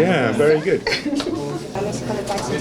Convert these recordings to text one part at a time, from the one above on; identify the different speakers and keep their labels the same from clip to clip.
Speaker 1: Yeah, very good.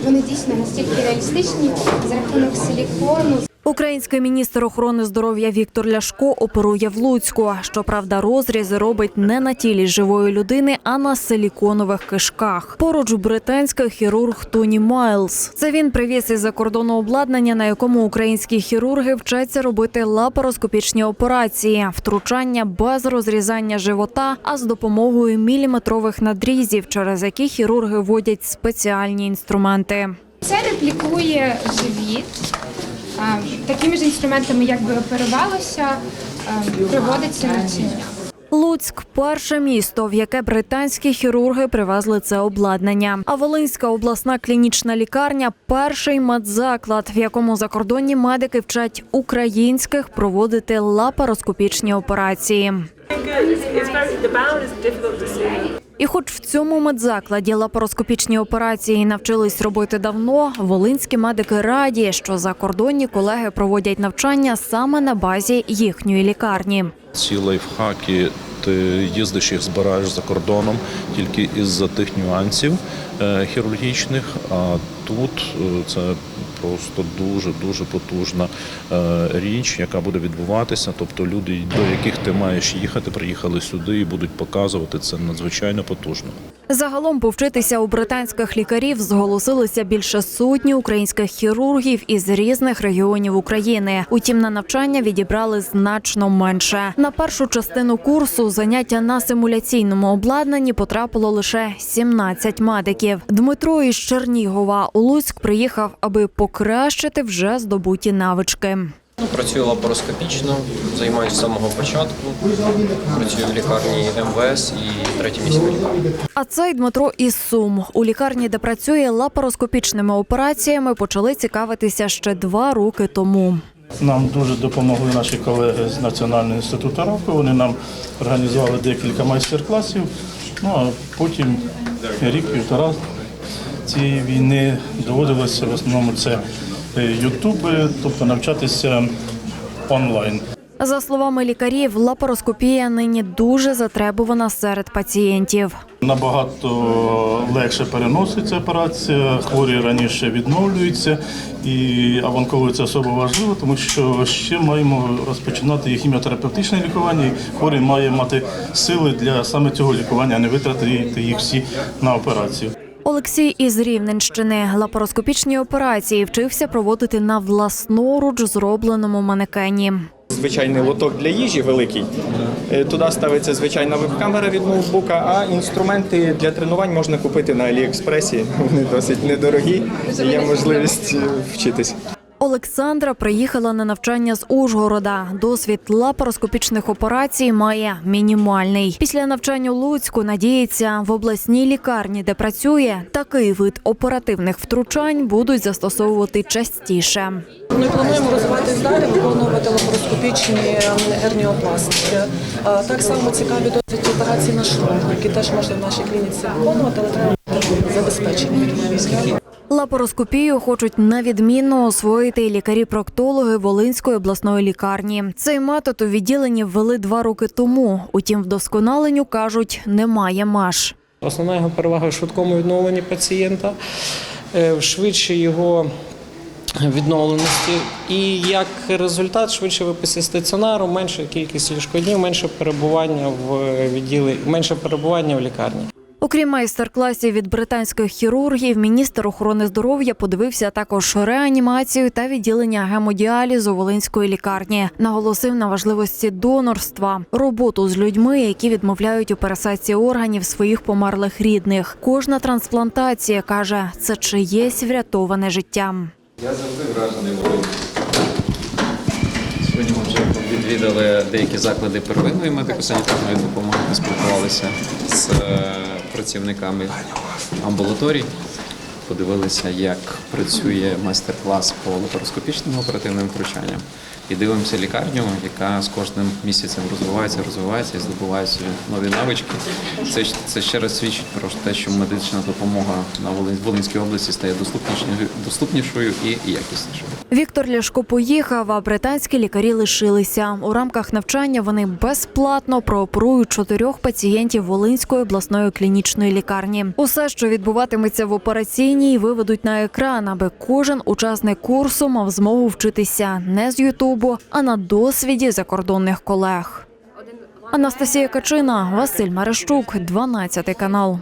Speaker 2: Вони дійсно настільки реалістичні за рахунок силікону.
Speaker 3: Український міністр охорони здоров'я Віктор Ляшко оперує в Луцьку. Щоправда, розрізи робить не на тілі живої людини, а на силіконових кишках. Поруч британський хірург Тоні Майлз. Це він привіз із-за кордону обладнання, на якому українські хірурги вчаться робити лапароскопічні операції, втручання без розрізання живота, а з допомогою міліметрових надрізів, через які хірурги вводять спеціальні інструменти.
Speaker 2: Це реплікує живіт. Такими ж інструментами, як би оперувалося, проводиться лічення.
Speaker 3: Луцьк перше місто, в яке британські хірурги привезли це обладнання. А Волинська обласна клінічна лікарня перший медзаклад, в якому закордонні медики вчать українських проводити лапароскопічні операції. І хоч в цьому медзакладі лапароскопічні операції навчились робити давно, волинські медики раді, що закордонні колеги проводять навчання саме на базі їхньої лікарні.
Speaker 4: Ці лайфхаки ти їздиш їх збираєш за кордоном тільки із-за тих нюансів е, хірургічних. А тут е, це просто дуже дуже потужна е, річ, яка буде відбуватися. Тобто люди, до яких ти маєш їхати, приїхали сюди і будуть показувати це надзвичайно потужно.
Speaker 3: Загалом повчитися у британських лікарів зголосилися більше сотні українських хірургів із різних регіонів України. Утім, на навчання відібрали значно менше. На першу частину курсу заняття на симуляційному обладнанні потрапило лише 17 медиків. Дмитро із Чернігова у Луцьк приїхав, аби покращити вже здобуті навички.
Speaker 5: Ну, Працюю лапароскопічно, займаюся з самого початку. Працюю в лікарні МВС і третій місяць лікарні.
Speaker 3: А цей Дмитро із Сум у лікарні, де працює лапароскопічними операціями, почали цікавитися ще два роки тому.
Speaker 6: Нам дуже допомогли наші колеги з Національного інституту раку. Вони нам організували декілька майстер-класів. Ну а потім рік-півтора цієї війни доводилося в основному це ютуби, тобто навчатися онлайн.
Speaker 3: За словами лікарів, лапароскопія нині дуже затребувана серед пацієнтів.
Speaker 6: Набагато легше переноситься операція, хворі раніше відновлюються, і а в онкології це особо важливо, тому що ще маємо розпочинати і хіміотерапевтичне лікування. і Хворий має мати сили для саме цього лікування, а не витратити їх всі на операцію.
Speaker 3: Олексій із Рівненщини лапароскопічні операції вчився проводити на власноруч зробленому манекені.
Speaker 7: звичайний лоток для їжі великий. Е, Туди ставиться звичайна веб-камера від ноутбука, а інструменти для тренувань можна купити на Аліекспресі. Вони досить недорогі. Є можливість е, вчитись.
Speaker 3: Олександра приїхала на навчання з Ужгорода. Досвід лапароскопічних операцій має мінімальний. Після навчання у Луцьку надіється в обласній лікарні, де працює, такий вид оперативних втручань будуть застосовувати частіше.
Speaker 8: Ми плануємо розвиватись далі, виконувати лапароскопічні ерніопластики. Так само цікаві досить операції на шлунку, які теж можна в нашій клініці виконувати, але треба забезпечення.
Speaker 3: Лапароскопію хочуть на відмінно освоїти лікарі-проктологи Волинської обласної лікарні. Цей метод у відділенні ввели два роки тому. Утім, вдосконаленню кажуть, немає меж.
Speaker 5: Основна його перевага в швидкому відновленні пацієнта, е, в швидшій його відновленості. І як результат, швидше виписи стаціонару, менша кількість ліжкоднів, менше перебування в відділі, менше перебування в лікарні.
Speaker 3: Окрім майстер-класів від британських хірургів, міністр охорони здоров'я подивився також реанімацію та відділення гемодіалізу Волинської лікарні. Наголосив на важливості донорства, роботу з людьми, які відмовляють у пересадці органів своїх померлих рідних. Кожна трансплантація каже, це чиєсь врятоване життя.
Speaker 9: Я завжди вражений Волинь. Відвідали деякі заклади первинної медико-санітарної допомоги, поспілкувалися з е, працівниками амбулаторій, подивилися, як працює майстер-клас по лапароскопічним оперативним втручанням. і дивимося лікарню, яка з кожним місяцем розвивається, розвивається і здобуває нові навички. Це, це ще раз свідчить про те, що медична допомога на Волин- Волинській області стає доступнішою, доступнішою і якіснішою.
Speaker 3: Віктор Ляшко поїхав, а британські лікарі лишилися. У рамках навчання вони безплатно прооперують чотирьох пацієнтів Волинської обласної клінічної лікарні. Усе, що відбуватиметься в операційній, виведуть на екран, аби кожен учасник курсу мав змогу вчитися не з Ютубу, а на досвіді закордонних колег. Анастасія Качина, Василь Марещук, 12 канал.